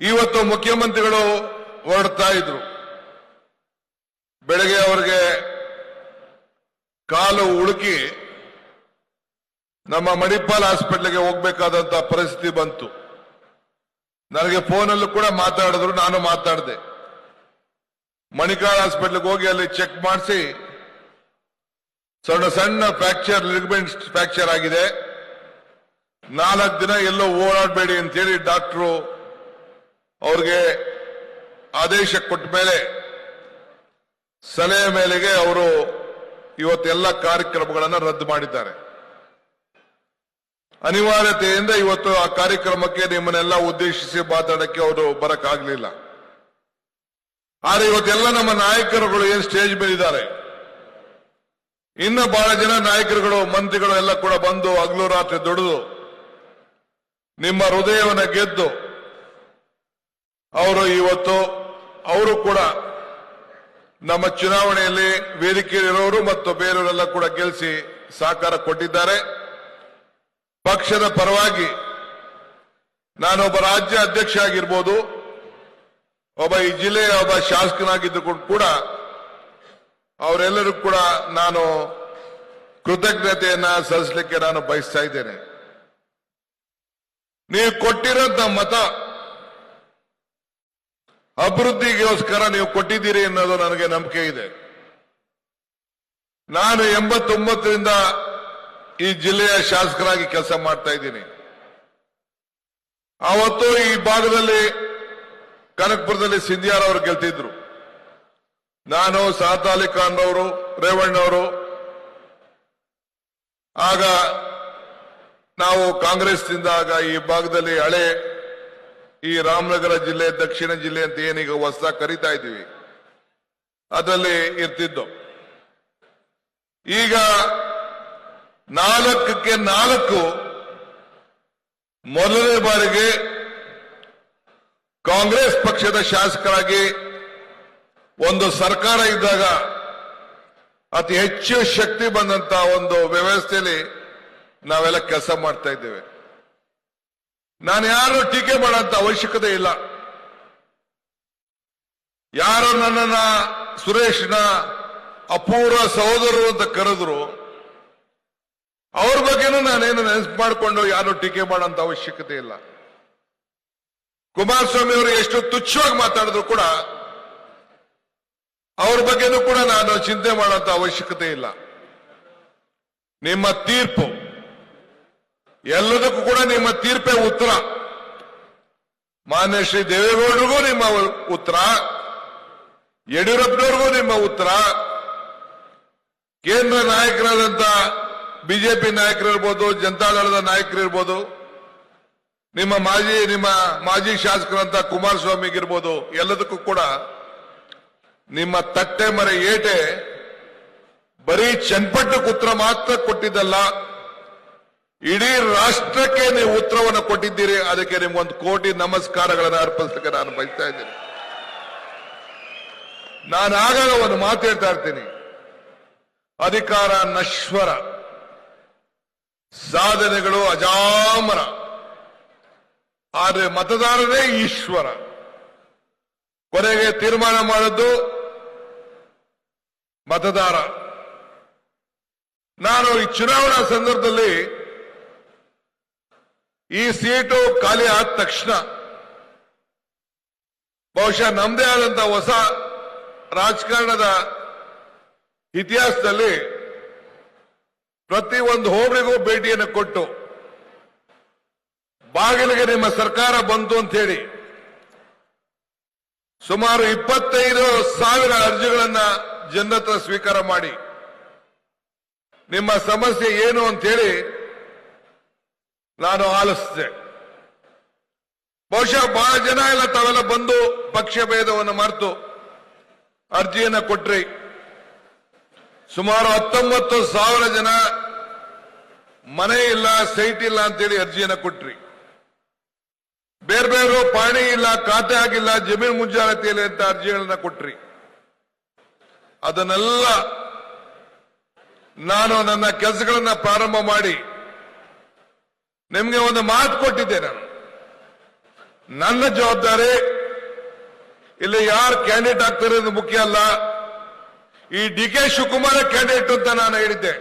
ಇವತ್ತು ಮುಖ್ಯಮಂತ್ರಿಗಳು ಹೊರಡ್ತಾ ಇದ್ರು. ಬೆಳಗ್ಗೆ ಅವರಿಗೆ ಕಾಲು ಉಳುಕಿ ನಮ್ಮ ಮಣಿಪಾಲ್ ಹಾಸ್ಪಿಟ್ಲಿಗೆ ಹೋಗ್ಬೇಕಾದಂತ ಪರಿಸ್ಥಿತಿ ಬಂತು. ನನಗೆ ಫೋನಲ್ಲೂ ಕೂಡ ಮಾತಾಡಿದ್ರು, ನಾನು ಮಾತಾಡಿದೆ. ಮಣಿಪಾಲ್ ಹಾಸ್ಪಿಟ್ಲಿಗೆ ಹೋಗಿ ಅಲ್ಲಿ ಚೆಕ್ ಮಾಡಿಸಿ, ಸಣ್ಣ ಸಣ್ಣ ಫ್ರಾಕ್ಚರ್ ಲಿಗ್ಮೆಂಟ್ ಫ್ರಾಕ್ಚರ್ ಆಗಿದೆ. ನಾಲ್ಕು ದಿನ ಎಲ್ಲೋ ಓಡಾಡಬೇಡಿ ಅಂತೇಳಿ ಡಾಕ್ಟ್ರು ಅವ್ರಿಗೆ ಆದೇಶ ಕೊಟ್ಟ ಮೇಲೆ ಸಲಹೆ ಮೇಲೆಗೆ ಅವರು ಇವತ್ತೆಲ್ಲ ಕಾರ್ಯಕ್ರಮಗಳನ್ನು ರದ್ದು ಮಾಡಿದ್ದಾರೆ. ಅನಿವಾರ್ಯತೆಯಿಂದ ಇವತ್ತು ಆ ಕಾರ್ಯಕ್ರಮಕ್ಕೆ ನಿಮ್ಮನ್ನೆಲ್ಲ ಉದ್ದೇಶಿಸಿ ಮಾತಾಡಕ್ಕೆ ಅವರು ಬರಕ್ಕಾಗ್ಲಿಲ್ಲ. ಆದ್ರೆ ಇವತ್ತೆಲ್ಲ ನಮ್ಮ ನಾಯಕರುಗಳು ಏನ್ ಸ್ಟೇಜ್ ಮೇಲಿದ್ದಾರೆ? ಇನ್ನು ಬಹಳ ಜನ ನಾಯಕರುಗಳು, ಮಂತ್ರಿಗಳು ಎಲ್ಲ ಕೂಡ ಬಂದು ಹಗಲು ರಾತ್ರಿ ದುಡಿದು ನಿಮ್ಮ ಹೃದಯವನ್ನು ಗೆದ್ದು ಅವರು ಇವತ್ತು, ಅವರು ಕೂಡ ನಮ್ಮ ಚುನಾವಣೆಯಲ್ಲಿ ವೇದಿಕೆಯಲ್ಲಿರೋರು ಮತ್ತು ಬೇರೆಯವರೆಲ್ಲ ಕೂಡ ಗೆಲ್ಲಿಸಿ ಸಹಕಾರ ಕೊಟ್ಟಿದ್ದಾರೆ. ಪಕ್ಷದ ಪರವಾಗಿ ನಾನೊಬ್ಬ ರಾಜ್ಯ ಅಧ್ಯಕ್ಷ ಆಗಿರ್ಬೋದು ಒಬ್ಬ ಈ ಜಿಲ್ಲೆಯ ಒಬ್ಬ ಶಾಸಕನಾಗಿದ್ದುಕೊಂಡು ಕೂಡ ಅವರೆಲ್ಲರೂ ಕೂಡ ನಾನು ಕೃತಜ್ಞತೆಯನ್ನ ಸಲ್ಲಿಸಲಿಕ್ಕೆ ನಾನು ಬಯಸ್ತಾ ಇದ್ದೇನೆ. ನೀವು ಕೊಟ್ಟಿರೋಂತ ಮತ ಅಭಿವೃದ್ಧಿಗೋಸ್ಕರ ನೀವು ಕೊಟ್ಟಿದ್ದೀರಿ ಅನ್ನೋದು ನನಗೆ ನಂಬಿಕೆ ಇದೆ. ನಾನು ಎಂಬತ್ತೊಂಬತ್ತರಿಂದ ಈ ಜಿಲ್ಲೆಯ ಶಾಸಕರಾಗಿ ಕೆಲಸ ಮಾಡ್ತಾ ಇದ್ದೀನಿ. ಅವತ್ತು ಈ ಭಾಗದಲ್ಲಿ ಕನಕಪುರದಲ್ಲಿ ಸಿಂಧಿಯಾರ್ ಅವರು ಗೆಲ್ತಿದ್ರು. ನಾನು ಸಾತ್ ಅಲಿ ಖಾನ್ ಅವರು ರೇವಣ್ಣವರು, ಆಗ ನಾವು ಕಾಂಗ್ರೆಸ್ನಿಂದ ಆಗ ಈ ಭಾಗದಲ್ಲಿ ಹಳೆ ಈ ರಾಮನಗರ ಜಿಲ್ಲೆ, ದಕ್ಷಿಣ ಜಿಲ್ಲೆ ಅಂತ ಏನೀಗ ಹೊಸ ಕರಿತಾ ಇದ್ದೀವಿ. ಅದರಲ್ಲಿ ಇರ್ತಿದ್ದು. ಈಗ ನಾಲ್ಕಕ್ಕೆ ನಾಲ್ಕು ಮೊದಲನೇ ಬಾರಿಗೆ ಕಾಂಗ್ರೆಸ್ ಪಕ್ಷದ ಶಾಸಕರಾಗಿ ಒಂದು ಸರ್ಕಾರ ಇದ್ದಾಗ ಅತಿ ಹೆಚ್ಚು ಶಕ್ತಿ ಬಂದಂತ ಒಂದು ವ್ಯವಸ್ಥೆಯಲ್ಲಿ ನಾವೆಲ್ಲ ಕೆಲಸ ಮಾಡ್ತಾ ಇದ್ದೇವೆ. ನಾನು ಯಾರು ಟೀಕೆ ಮಾಡೋಂತ ಅವಶ್ಯಕತೆ ಇಲ್ಲ. ಯಾರು ನನ್ನನ್ನ ಸುರೇಶ್ನ ಅಪೂರ್ವ ಸಹೋದರರು ಅಂತ ಕರೆದ್ರು, ಅವ್ರ ಬಗ್ಗೆನೂ ನಾನೇನು ನೆನಪು ಮಾಡಿಕೊಂಡು ಯಾರು ಟೀಕೆ ಮಾಡೋಂತ ಅವಶ್ಯಕತೆ ಇಲ್ಲ. ಕುಮಾರಸ್ವಾಮಿ ಅವರು ಎಷ್ಟು ತುಚ್ಛವಾಗಿ ಮಾತಾಡಿದ್ರು ಕೂಡ, ಅವ್ರ ಬಗ್ಗೆನೂ ಕೂಡ ನಾನು ಚಿಂತೆ ಮಾಡೋಂತ ಅವಶ್ಯಕತೆ ಇಲ್ಲ. ನಿಮ್ಮ ತೀರ್ಪು ಎಲ್ಲದಕ್ಕೂ ಕೂಡ ನಿಮ್ಮ ತೀರ್ಪೇ ಉತ್ತರ. ಮಾನ್ಯ ಶ್ರೀ ದೇವೇಗೌಡರಿಗೂ ನಿಮ್ಮ ಉತ್ತರ. ಯಡಿಯೂರಪ್ಪನವ್ರಿಗೂ ನಿಮ್ಮ ಉತ್ತರ. ಕೇಂದ್ರ ನಾಯಕರಾದಂತ ಬಿಜೆಪಿ ನಾಯಕರಿರ್ಬೋದು ಜನತಾದಳದ ನಾಯಕರಿರ್ಬೋದು, ನಿಮ್ಮ ಮಾಜಿ ನಿಮ್ಮ ಮಾಜಿ ಶಾಸಕರಂತ ಕುಮಾರಸ್ವಾಮಿಗಿರ್ಬೋದು ಎಲ್ಲದಕ್ಕೂ ಕೂಡ ನಿಮ್ಮ ತಟ್ಟೆ ಮರೆ ಏಟೆ ಬರೀ ಚನ್ಪಟ್ಟು ಕುತ್ರ ಮಾತ್ರ ಕೊಟ್ಟಿದ್ದಲ್ಲ. ಇಡೀ ರಾಷ್ಟ್ರಕ್ಕೆ ನೀವು ಉತ್ತರವನ್ನು ಕೊಟ್ಟಿದ್ದೀರಿ, ಅದಕ್ಕೆ ನಿಮ್ಗೊಂದು ಕೋಟಿ ನಮಸ್ಕಾರಗಳನ್ನು ಅರ್ಪಿಸಲಿಕ್ಕೆ ನಾನು ಬಯಸ್ತಾ ಇದ್ದೀನಿ. ನಾನು ಆಗಾಗ ಒಂದು ಮಾತು ಹೇಳ್ತಾ ಇರ್ತೀನಿ. ಅಧಿಕಾರ ನಶ್ವರ, ಸಾಧನೆಗಳು ಅಜಾಮರ, ಆದರೆ ಮತದಾರರೇ ಈಶ್ವರ. ಕೊನೆಗೆ ತೀರ್ಮಾನ ಮಾಡಿದ್ದು ಮತದಾರ. ನಾನು ಈ ಚುನಾವಣಾ ಸಂದರ್ಭದಲ್ಲಿ ಈ ಸೀಟು ಖಾಲಿ ಆದ ತಕ್ಷಣ ಬಹುಶಃ ನಮ್ಮದೇ ಆದಂತ ಹೊಸ ರಾಜಕಾರಣದ ಇತಿಹಾಸದಲ್ಲಿ ಪ್ರತಿ ಒಂದು ಹೋಬಳಿಗೂ ಭೇಟಿಯನ್ನು ಕೊಟ್ಟು ಬಾಗಿಲಿಗೆ ನಿಮ್ಮ ಸರ್ಕಾರ ಬಂತು ಅಂತ ಹೇಳಿ ಸುಮಾರು ಇಪ್ಪತ್ತೈದು ಸಾವಿರ ಅರ್ಜಿಗಳನ್ನ ಜನರ ಸ್ವೀಕಾರ ಮಾಡಿ ನಿಮ್ಮ ಸಮಸ್ಯೆ ಏನು ಅಂತ ಹೇಳಿ ನಾನು ಆಲಿಸಿದೆ ಬಹುಶಃ ಬಹಳ ಜನ ಎಲ್ಲ ತಾವೆಲ್ಲ ಬಂದು ಪಕ್ಷ ಭೇದವನ್ನು ಮರೆತು ಅರ್ಜಿಯನ್ನ ಕೊಟ್ರಿ. ಸುಮಾರು ಹತ್ತೊಂಬತ್ತು ಸಾವಿರ ಜನ ಮನೆ ಇಲ್ಲ ಸೈಟ್ ಇಲ್ಲ ಅಂತೇಳಿ ಅರ್ಜಿಯನ್ನ ಕೊಟ್ರಿ. ಬೇರೆ ಬೇರೆ ಪಾಣಿ ಇಲ್ಲ, ಖಾತೆ ಆಗಿಲ್ಲ, ಜಮೀನು ಮುಂಜಾಗ್ರತೆಯಲ್ಲಿ ಅಂತ ಅರ್ಜಿಗಳನ್ನ ಕೊಟ್ರಿ. ಅದನ್ನೆಲ್ಲ ನಾನು ನನ್ನ ಕೆಲಸಗಳನ್ನ ಪ್ರಾರಂಭ ಮಾಡಿ ನಿಮ್ಗೆ ಒಂದು ಮಾತು ಕೊಟ್ಟಿದ್ದೆ ನಾನು. ನನ್ನ ಜವಾಬ್ದಾರಿ, ಇಲ್ಲಿ ಯಾರು ಕ್ಯಾಂಡಿಡೇಟ್ ಆಗ್ತಾರೆ ಮುಖ್ಯ ಅಲ್ಲ, ಈ ಡಿ ಕೆ ಶಿವಕುಮಾರ ಕ್ಯಾಂಡಿಡೇಟ್ ಅಂತ ನಾನು ಹೇಳಿದ್ದೆ.